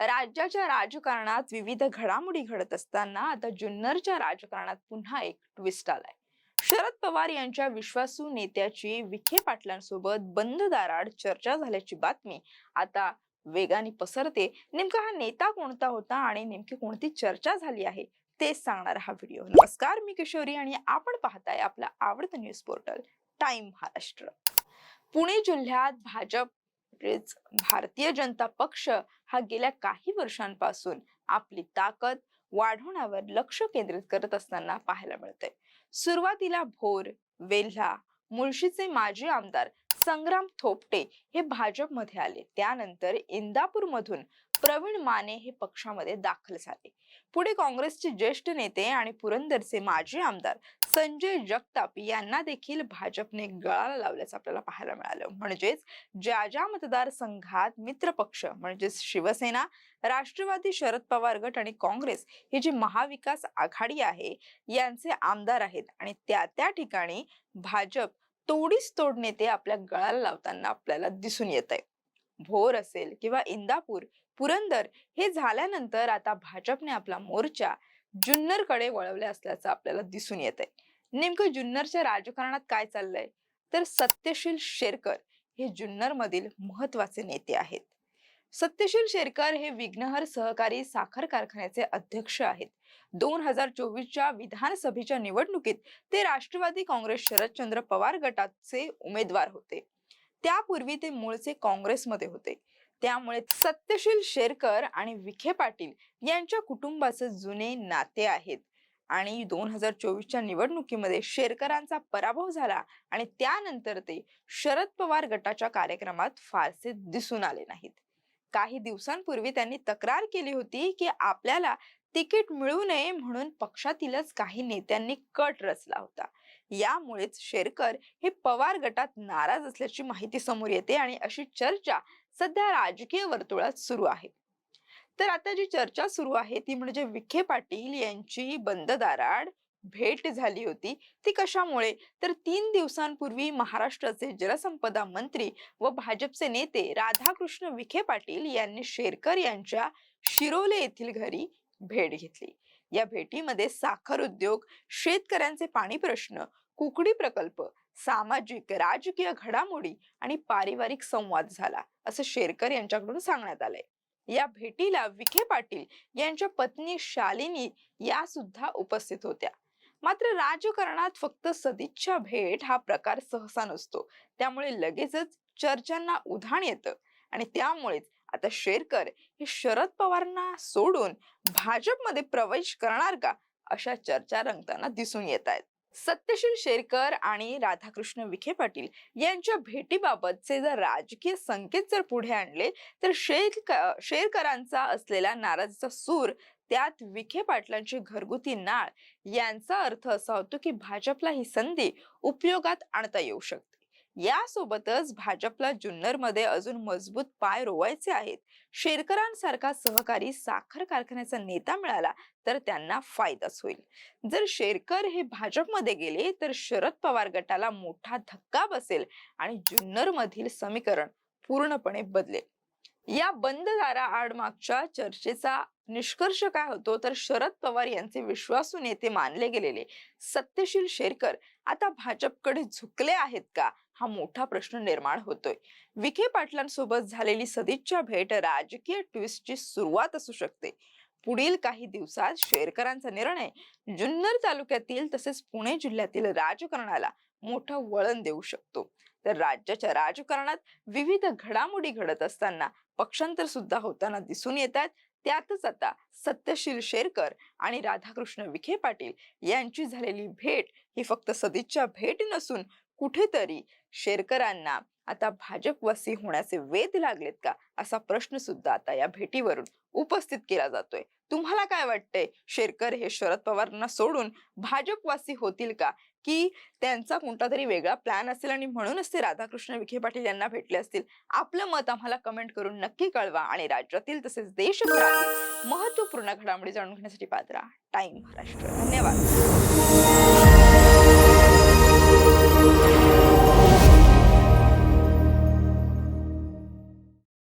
राज्याच्या राजकारणात विविध घडामोडी घडत असताना आता जुन्नरच्या राजकारणात पुन्हा एक ट्विस्ट आलाय. शरद पवार यांच्या विश्वासू नेत्याची विखे पाटलांसोबत बंद दाराड चर्चा झाल्याची बातमी आता वेगाने पसरते. नेमका हा नेता कोणता होता आणि नेमकी कोणती चर्चा झाली आहे तेच सांगणार हा व्हिडिओ. नमस्कार मी किशोरी आणि आपण पाहताय आपला आवडतं news portal time Maharashtra. Pune जिल्ह्यात भाजप म्हणजेच भारतीय जनता पक्ष हा गेल्या काही वर्षांपासून आपली ताकद वाढवण्यावर लक्ष केंद्रित करत असताना पाहायला मिळतंय. सुरुवातीला भोर वेल्हा मुळशीचे माजी आमदार संग्राम थोपटे हे भाजपमध्ये आले. त्यानंतर इंदापूर मधून प्रवीण माने हे पक्षामध्ये दाखल झाले. पुढे काँग्रेसचे ज्येष्ठ नेते आणि पुरंदरचे माजी आमदार संजय जगताप यांना देखील भाजपने गळाला लावल्याचं आपल्याला पाहायला मिळालं. म्हणजेच ज्या ज्या मतदारसंघात मित्र पक्ष म्हणजेच शिवसेना राष्ट्रवादी शरद पवार गट आणि काँग्रेस ही जी महाविकास आघाडी आहे यांचे आमदार आहेत आणि त्या त्या ठिकाणी भाजप तोडीस तोड नेते आपल्या गळाला लावताना आपल्याला दिसून येत आहे भोर असेल किंवा इंदापूर पुरंदर हे झाल्यानंतर आता भाजपने आपला मोर्चा जुन्नरकडे वळवला असल्याचं आपल्याला दिसून येत आहे नेमकं जुन्नरच्या राजकारणात काय चाललंय? तर सत्यशील शेरकर हे जुन्नर मधील महत्त्वाचे नेते आहेत. सत्यशील शेरकर हे विघ्नहर सहकारी साखर कारखान्याचे अध्यक्ष आहेत. दोन हजार चोवीसच्या विधानसभेच्या निवडणुकीत ते राष्ट्रवादी काँग्रेस शरदचंद्र पवार गटाचे उमेदवार होते. त्यापूर्वी ते मूळचे काँग्रेसमध्ये होते. त्यामुळे सत्यशील शेरकर आणि विखे पाटील यांच्या कुटुंबाचे जुने नाते आहेत. आणि दोन हजार चोवीसच्या निवडणुकीमध्ये शेरकरांचा पराभव झाला आणि त्यानंतर ते शरद पवार गटाच्या कार्यक्रमात फारसे दिसून आले नाहीत. काही दिवसांपूर्वी त्यांनी तक्रार केली होती की आपल्याला तिकीट मिळू नये म्हणून पक्षातीलच काही नेत्यांनी कट रचला होता. यामुळेच शेरकर हे पवार गटात नाराज असल्याची माहिती समोर येते आणि अशी चर्चा सध्या राजकीय वर्तुळात सुरू आहे. तर आता जी चर्चा सुरू आहे ती म्हणजे विखे पाटील यांची बंद दाराड भेट झाली होती. ती कशामुळे? तर तीन दिवसांपूर्वी महाराष्ट्राचे जलसंपदा मंत्री व भाजपचे नेते राधाकृष्ण विखे पाटील यांनी शेरकर यांच्या शिरोले येथील घरी भेट घेतली. या भेटीमध्ये साखर उद्योग शेतकऱ्यांचे पाणी प्रश्न कुकडी प्रकल्प सामाजिक राजकीय घडामोडी आणि पारिवारिक संवाद झाला असं शेरकर यांच्याकडून सांगण्यात आलंय. या भेटीला विखे पाटील यांच्या पत्नी शालिनी या सुद्धा उपस्थित होत्या. मात्र राजकारणात फक्त सदिच्छा भेट हा प्रकार सहसा नसतो. त्यामुळे लगेचच चर्चांना उधाण येतं. आणि त्यामुळेच आता शेरकर हे शरद पवारांना सोडून भाजपमध्ये प्रवेश करणार का अशा चर्चा रंगताना दिसून येत आहेत. सत्यशील शेरकर आणि राधाकृष्ण विखे पाटील यांच्या भेटीबाबतचे जर राजकीय संकेत जर पुढे आणले तर शेरक शेरकरांचा असलेला नाराजीचा सूर त्यात विखे पाटलांची घरगुती नाळ यांचा अर्थ असा होतो की भाजपला ही संधी उपयोगात आणता येऊ शकते. यासोबतच भाजपला जुन्नरमध्ये अजून मजबूत पाय रोवायचे आहेत. शेरकरांसारखा सहकारी साखर कारखान्याचा नेता मिळाला तर त्यांना फायदाच होईल. जर शेरकर हे भाजपमध्ये गेले तर शरद पवार गटाला मोठा धक्का बसेल आणि जुन्नर मधील समीकरण पूर्णपणे बदलेल. या बंद दारा आडमागच्या चर्चेचा निष्कर्ष काय होतो? तर शरद पवार यांचे विश्वासू नेते मानले गेलेले सत्यशील शेरकर आता भाजपकडे झुकले आहेत का? हा मोठा प्रश्न निर्माण होतोय. विखे पाटलांसोबत झालेली सदिच्छा भेट राजकीय ट्विस्टची सुरुवात असू शकते. पुढील काही दिवसात शेरकरांचा निर्णय जुन्नर तालुक्यातील तसेच पुणे जिल्ह्यातील राजकारणाला मोठं वळण देऊ शकतो. तर राज्याच्या राजकारणात विविध घडामोडी घडत असताना पक्षांतर सुद्धा होताना दिसून येतात त्यातच आता सत्यशील शेरकर आणि राधाकृष्ण विखे पाटील यांची झालेली भेट ही फक्त सदिच्छा भेट नसून कुठेतरी शेरकरांना आता भाजपवासी होण्याचे वेध लागलेत का असा प्रश्न सुद्धा आता या भेटीवरून उपस्थित केला जातोय. तुम्हाला काय वाटतंय? शेरकर हे शरद पवारांना सोडून भाजपवासी होतील का? की त्यांचा कोणता तरी वेगळा प्लॅन असेल आणि म्हणूनच ते राधाकृष्ण विखे पाटील यांना भेटले असतील? आपलं मत आम्हाला कमेंट करून नक्की कळवा आणि राज्यातील तसेच देशभरातील महत्त्वपूर्ण घडामोडी जाणून घेण्यासाठी पात्रा टाइम महाराष्ट्र. धन्यवाद.